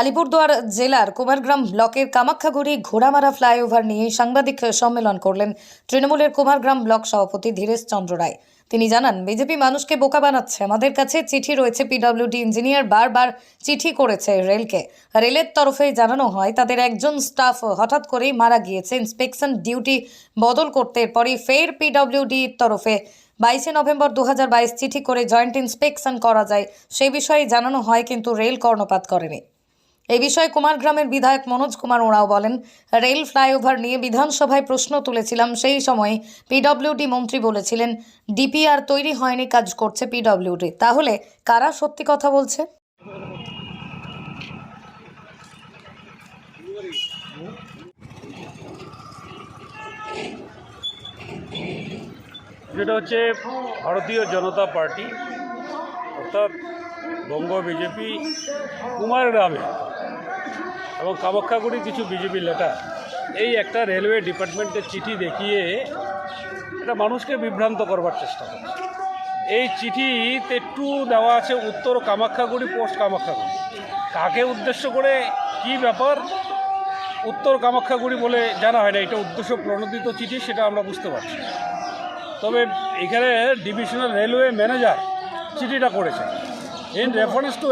আলিপুরদুয়ার জেলার কুমারগ্রাম ব্লকের কামাখ্যাগুড়ি ঘোড়ামারা ফ্লাইওভার নিয়ে সাংবাদিক সম্মেলন করলেন তৃণমূলের কুমারগ্রাম ব্লক সভাপতি ধীরেশ চন্দ্র রায়। তিনি জানান, বিজেপি মানুষকে বোকা বানাচ্ছে। আমাদের কাছে চিঠি রয়েছে, পিডব্লিউডি ইঞ্জিনিয়ার বারবার চিঠি করেছে রেলকে। রেলের তরফে জানানো হয়, তাদের একজন স্টাফ হঠাৎ করেই মারা গিয়েছে। ইন্সপেকশন ডিউটি বদল করতে এরপরই ফের পিডব্লিউডি তরফে বাইশে নভেম্বর দু হাজার বাইশ চিঠি করে জয়েন্ট ইন্সপেকশন করা যায়। সে বিষয়ে জানানো হয়, কিন্তু রেল কর্ণপাত করেনি। এই বিষয়ে কুমারগ্রামের বিধায়ক মনোজ কুমার ওরাও বলেন, রেল ফ্লাইওভার নিয়ে বিধানসভায় প্রশ্ন তুলেছিলাম, সেই সময় পিডব্লিউডি মন্ত্রী বলেছিলেন, ডিপিআর তৈরি হয়নি, কাজ করছে পিডব্লিউডি। তাহলে কারা সত্যি কথা বলছে? যেটা হচ্ছে ভারতীয় জনতা পার্টি, অর্থাৎ বঙ্গ বিজেপি কুমারগ্রামে এবং কামাখ্যাগুড়ি কিছু বিজেপি লেটার এই একটা রেলওয়ে ডিপার্টমেন্টের চিঠি দেখিয়ে এটা মানুষকে বিভ্রান্ত করবার চেষ্টা করছে। এই চিঠিতে টু দেওয়া আছে, উত্তর কামাখ্যাগুড়ি পোস্ট কামাখ্যাগুড়ি। কাকে উদ্দেশ্য করে, কি ব্যাপার? উত্তর কামাখ্যাগুড়ি বলে জানা হয় না, এটা উদ্দেশ্য প্রণোদিত চিঠি, সেটা আমরা বুঝতে পারছি তবে এখানে ডিভিশনাল রেলওয়ে ম্যানেজার চিঠিটা করেছে in reference to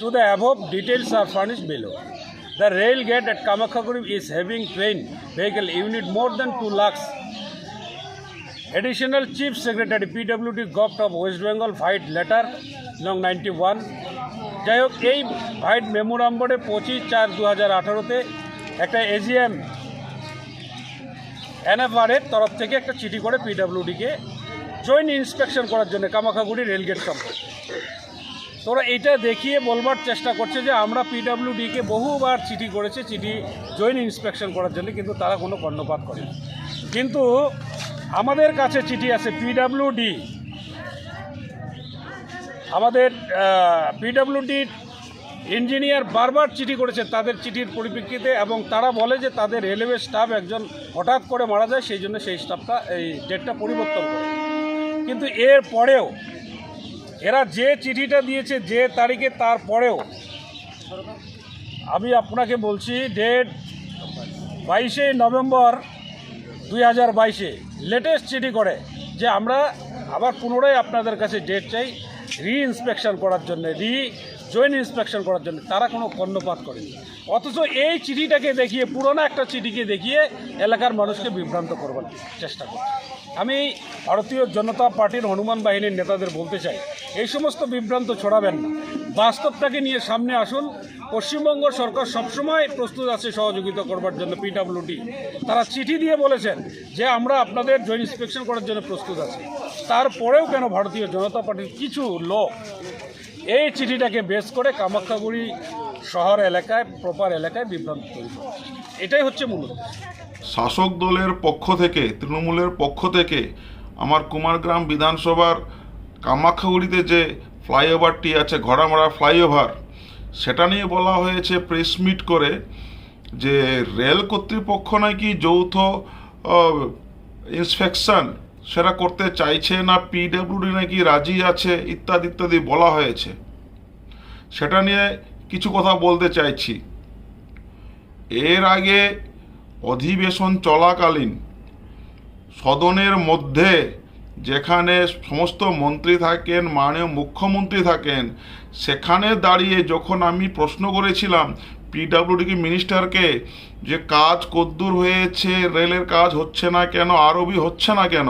to the above details are furnish below the rail gate at Kamakhyaguri is having train vehicle unit more than two lakhs Additional Chief Secretary PWD Govt of West Bengal, Fight Letter নং ninety one যাই হোক এই fight মেমোরাম্বরে পঁচিশ চার দু হাজার আঠারোতে একটা এজিএম এনএফআরের তরফ থেকে একটা চিঠি করে পিডাব্লিউডিকে জয়েন্ট ইন্সপেকশন করার জন্য কামাখাগুড়ি রেলগেট সম্পর্কে। তোরা এটা দেখিয়ে বলবার চেষ্টা করছে যে আমরা পিডাব্লিউডিকে বহুবার চিঠি করেছে, চিঠি জয়েন্ট ইন্সপেকশন করার জন্য, কিন্তু তারা কোনো কর্ণপাত করেনি কিন্তু আমাদের কাছে চিঠি আছে পিডাব্লিউডি আমাদের পিডাব্লিউডির ইঞ্জিনিয়ার বারবার চিঠি করেছে তাদের চিঠির পরিপ্রেক্ষিতে, এবং তারা বলে যে তাদের রেলওয়ে স্টাফ একজন হঠাৎ করে মারা যায়, সেই জন্য সেই স্টাফটা এই ডেটটা পরিবর্তন করে। কিন্তু এর পরেও এরা যে চিঠিটা দিয়েছে যে তারিখে তারপরেও আমি আপনাকে বলছি, ডেট বাইশে নভেম্বর দুই হাজার বাইশে লেটেস্ট চিঠি করে যে আমরা আবার পুনরায় আপনাদের কাছে ডেট চাই রি ইন্সপেকশন করার জন্যে রি জয়েন্ট ইন্সপেকশন করার জন্য, তারা কোনো কর্ণপাত করেনি। অথচ এই চিঠিটাকে দেখিয়ে, পুরোনো একটা চিঠিকে দেখিয়ে এলাকার মানুষকে বিভ্রান্ত করবার চেষ্টা করছে। আমি ভারতীয় জনতা পার্টির হনুমান বাহিনীর নেতাদের বলতে চাই, এই সমস্ত বিভ্রান্ত ছড়াবেন না। বাস্তবটাকে নিয়ে সামনে আসুন। পশ্চিমবঙ্গ সরকার সবসময় প্রস্তুত আছে সহযোগিতা করবার জন্য পিডাব্লিউডি তারা চিঠি দিয়ে বলেছেন যে, আমরা আপনাদের জয়েন্ট ইন্সপেকশন করার জন্য প্রস্তুত আছি। তারপরেও কেন ভারতীয় জনতা পার্টির কিছু লোক এই চিঠিটাকে বেস করে কামাখ্যাগুড়ি শহর এলাকায়, প্রপার এলাকায় বিভ্রান্ত তৈরি এটাই হচ্ছে মূলত শাসক দলের পক্ষ থেকে, তৃণমূলের পক্ষ থেকে, আমার কুমারগ্রাম বিধানসভার কামাখ্যাগুড়িতে যে ফ্লাইওভারটি আছে, ঘোড়ামারা ফ্লাইওভার, সেটা নিয়ে বলা হয়েছে প্রেস মিট করে যে রেল কর্তৃপক্ষ নাকি যৌথ ইন্সপেকশন সেটা করতে চাইছে না পিডব্লিউডি নাকি রাজি আছে ইত্যাদি ইত্যাদি বলা হয়েছে। সেটা নিয়ে কিছু কথা বলতে চাইছি। এর আগে অধিবেশন চলাকালীন সদনের মধ্যে যেখানে সমস্ত মন্ত্রী থাকেন, মাননীয় মুখ্যমন্ত্রী থাকেন, সেখানে দাঁড়িয়ে যখন আমি প্রশ্ন করেছিলাম পিডাব্লিউডি মিনিস্টারকে যে কাজ কদ্দূর হয়েছে, রেলের কাজ হচ্ছে না কেন, আরবি হচ্ছে না কেন?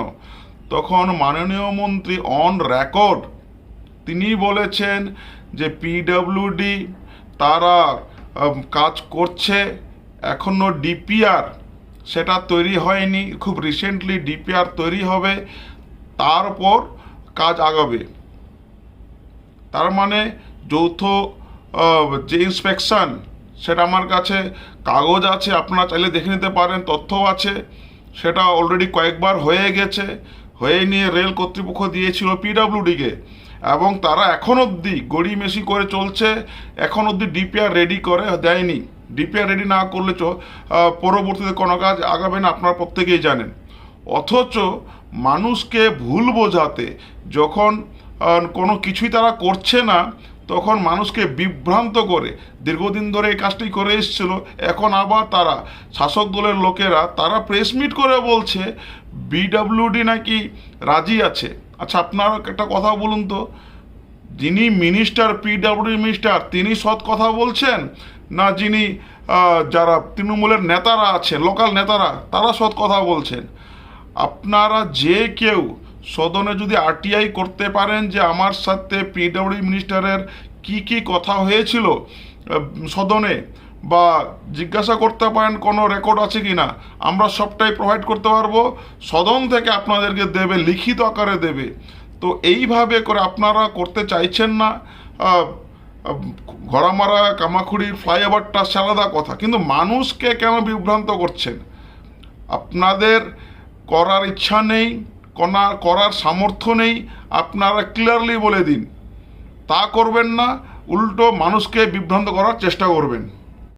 তখন মাননীয় মন্ত্রী অন রেকর্ড তিনি বলেছেন যে পিডাব্লিউডি তারা কাজ করছে এখনও ডিপিআর সেটা তৈরি হয়নি, খুব রিসেন্টলি ডিপিআর তৈরি হবে, তারপর কাজ আগাবে। তার মানে যৌথ যে ইন্সপেকশন সেটা আমার কাছে কাগজ আছে, আপনারা চাইলে দেখে নিতে পারেন তথ্য আছে। সেটা অলরেডি কয়েকবার হয়ে গেছে, হয়ে নিয়ে রেল কর্তৃপক্ষ দিয়েছিল পিডাব্লিউডিকে এবং তারা এখন অবধি গড়ি মেশি করে চলছে, এখন অবধি ডিপিআর রেডি করে, দেয়নি। ডিপিআর রেডি না করলে চ পরবর্তীতে কোনো কাজ আগাবে না, আপনারা প্রত্যেকেই জানেন। অথচ মানুষকে ভুল বোঝাতে যখন কোনো কিছুই তারা করছে না তখন মানুষকে বিভ্রান্ত করে। দীর্ঘদিন ধরে এই কাজটি করে এসেছিল। এখন আবার তারা, শাসক দলের লোকেরা, তারা প্রেস মিট করে বলছে বিডাব্লিউডি নাকি রাজি আছে। আচ্ছা আপনার একটা কথা বলুন তো। যিনি মিনিস্টার পিডাব্লিউডি মিনিস্টার তিনি সৎ কথা বলছেন? না যিনি যারা তৃণমূলের নেতারা আছেন লোকাল নেতারা, তারা সৎ কথা বলছেন? আপনারা যে কেউ সদনে যদি আরটিআই করতে পারেন যে আমার সাথে পিডব্লিউ মিনিস্টারের কি কি কথা হয়েছিল সদনে বা জিজ্ঞাসা করতে পারেন কোনো রেকর্ড আছে কি না আমরা সবটাই প্রোভাইড করতে পারব। সদন থেকে আপনাদেরকে দেবে, লিখিত আকারে দেবে। তো এইভাবে করে আপনারা করতে চাইছেন না। ঘোড়ামারা কামাখুড়ির ফ্লাইওভারটা সে আলাদা কথা। কিন্তু মানুষকে কেন বিভ্রান্ত করছেন? আপনাদের করার ইচ্ছা নেই। কনা- করার সামর্থ্য নেই, আপনারা ক্লিয়ারলি বলে দিন। তা করবেন না, উল্টো মানুষকে বিভ্রান্ত করার চেষ্টা করবেন।